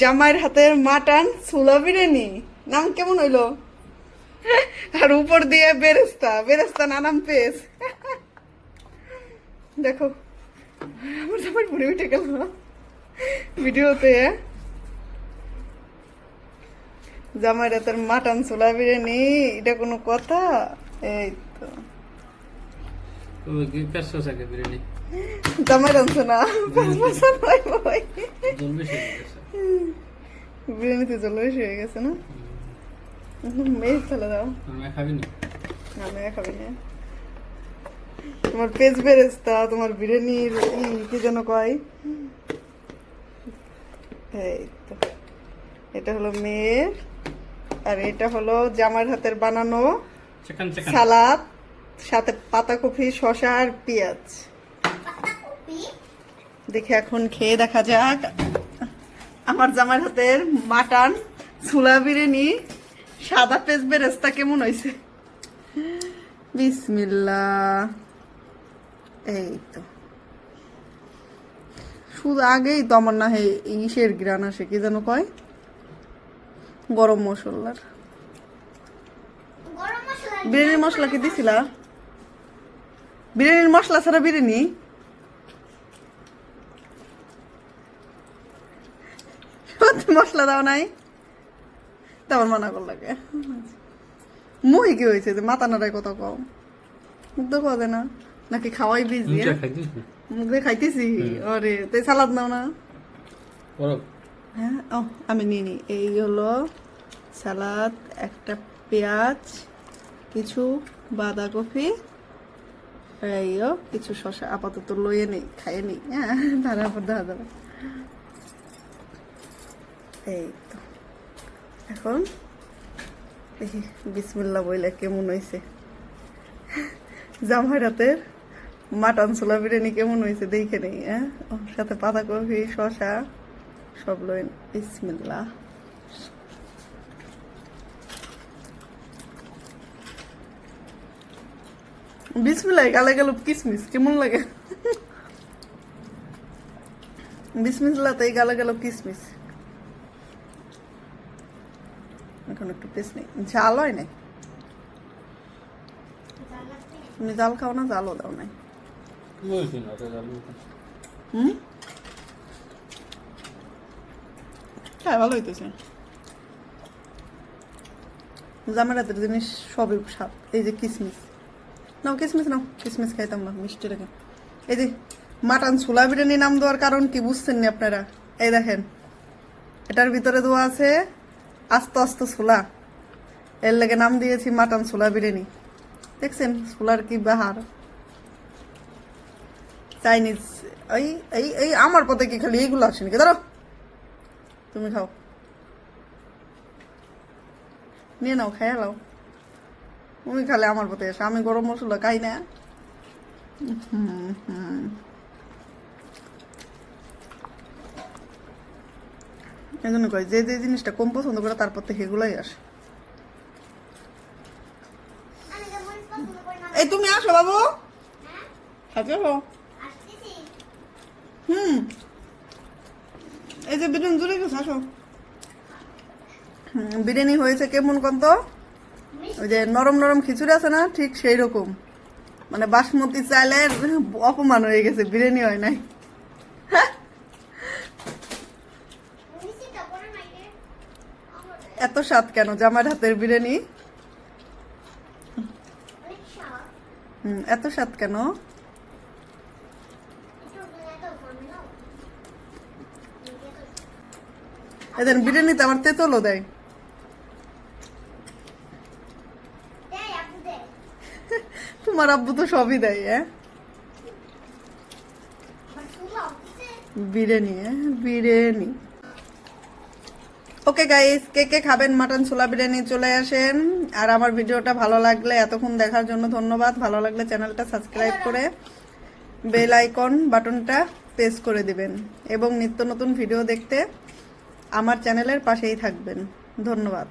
জামাইয়ের হাতের মাটন ছোলা বিরিয়ানি। নাম কেমন হইল? আর উপর দিয়ে বেরেস্তা বেরেস্তা নানাম পেস দেখো আমার জামাই পুড়ে উঠে গেল। ভিডিওতে জামাইয়ের হাতের মাটন ছোলা বিরিয়ানি এটা কোনো কথা? এই তো। জামাই রাঁধছে না পাঁচ বছর নয় ভাই জল বেশি হয়ে গেছে বিরিয়ানিতে জল বেশি হয়ে গেছে না? মেয়ে ফেলে দাও। আমি খাবি না। খাবি না। তোমার পেজ বেরেস্তা তোমার বিরিয়ানির কি যেন কয়? এই তো। এটা হলো মেয়ের আর এটা হলো জামার হাতের বানানো চিকেন চিকেন সালাদ সাথে পাতাকপি শসা আর পেঁয়াজ। দেখে এখন খেয়ে দেখা যাক। আমার জামার হাতের মাটন ছোলা বিরিয়ানি সাদা পেঁয়াজ বেরেস্তা কেমন হয়েছে বিসমিল্লা এই তো। শুধু আগেই তো আমার না হে ইসের গ্রান আসে কি যেন কয়? গরম মশলার। বিরিয়ানির মশলা কি দিছিলা? বিরিয়ানির মশলা ছাড়া বিরিয়ানি? মশলা দাও নাই? তেমন মানা কর লাগে। মুহি কি হয়েছে যে মাথা নাড়ায় কত কম মুখ তো যায় না। নাকি খাওয়াই বিজি মুখ দিয়ে খাইতেছি। আরে তাই সালাদ নাও না? হ্যাঁ ও আমি নিয়ে নিই এই হলো সালাদ একটা পেঁয়াজ কিছু বাঁধাকপি এইও কিছু শসা। আপাতত লইয়ে নেই খাইয়ে নেই হ্যাঁ তারপর দেখা যাবে। এই তো এখন দেখি বিসমিল্লা বইলে কেমন হয়েছে জামাই রাতের মাটন ছোলা বিরিয়ানি কেমন হয়েছে দেখে নেই হ্যাঁ ও, সাথে পাতাকপি শসা সব লইন বিসমিল্লা বিসমিল্লাহ গালে গেল কিসমিস কেমন লাগে বিসমিল্লাহ তাই গালে গেল কিসমিস এখন একটু পেস নেই। ঝাল হয় নাই? তুমি জাল খাও না জালও দাও নাই। হুম? হ্যাঁ ভালো হইতেছে। জামারাতের জিনিস সবই স্বাদ। এই যে কিসমিস। নাও কিসমিস নাও। কিসমিস খাইতাম না মিষ্টি রেখে এই যে মাটন ছোলা বিরিয়ানি নাম দেওয়ার কারণ কি বুঝছেন নি আপনারা? এই দেখেন এটার ভিতরে দেওয়া আছে আস্ত আস্ত ছোলা। এর লেগে নাম দিয়েছি মাটন ছোলা বিরিয়ানি। দেখছেন ছোলার কি বাহার। চাইনিজ এই এই এই আমার পথে কি খালি এইগুলো আসে নাকি? ধরো তুমি খাও। নিয়ে নাও খাইয়া নাও। তুমি খালে আমার পথে এসে। আমি গরম মশলা খাই না। হুম, হুম। এই জন্য কয়, যে যে জিনিসটা কম পছন্দ করে তারপর থেকে এগুলাই আসে। তো এই তুমি আসো বাবু। হ্যাঁ আচ্ছা হুম। এই যে বিরিয়ানি জুড়ে গেছে, আসো। বিরিয়ানি হয়েছে কেমন কন্ত? ওই যে নরম নরম খিচুড়ি আছে না, ঠিক সেই রকম। মানে বাসমতি চালের অপমান হয়ে গেছে, বিরিয়ানি হয় নাই। মিষ্টিটা পরে নাই রে আমার এত স্বাদ কেন? জামার হাতের বিরিয়ানি? হুম, এত স্বাদ কেন? এদের বিরিয়ানিতে আমার তেতলও দেয়। তোমার আব্বু তো সবই দেয় হ্যাঁ? বিরিয়ানি হ্যাঁ বিরিয়ানি। ওকে গাইস কে কে খাবেন? মাটন ছোলা, বিরিয়ানি চলে আসেন। আর আমার ভিডিওটা ভালো লাগলে এতক্ষণ দেখার জন্য ধন্যবাদ। ভালো লাগলে চ্যানেলটা সাবস্ক্রাইব করে বেল আইকন বাটনটা প্রেস করে দিবেন এবং নিত্য নতুন ভিডিও দেখতে আমার চ্যানেলের পাশেই থাকবেন। ধন্যবাদ।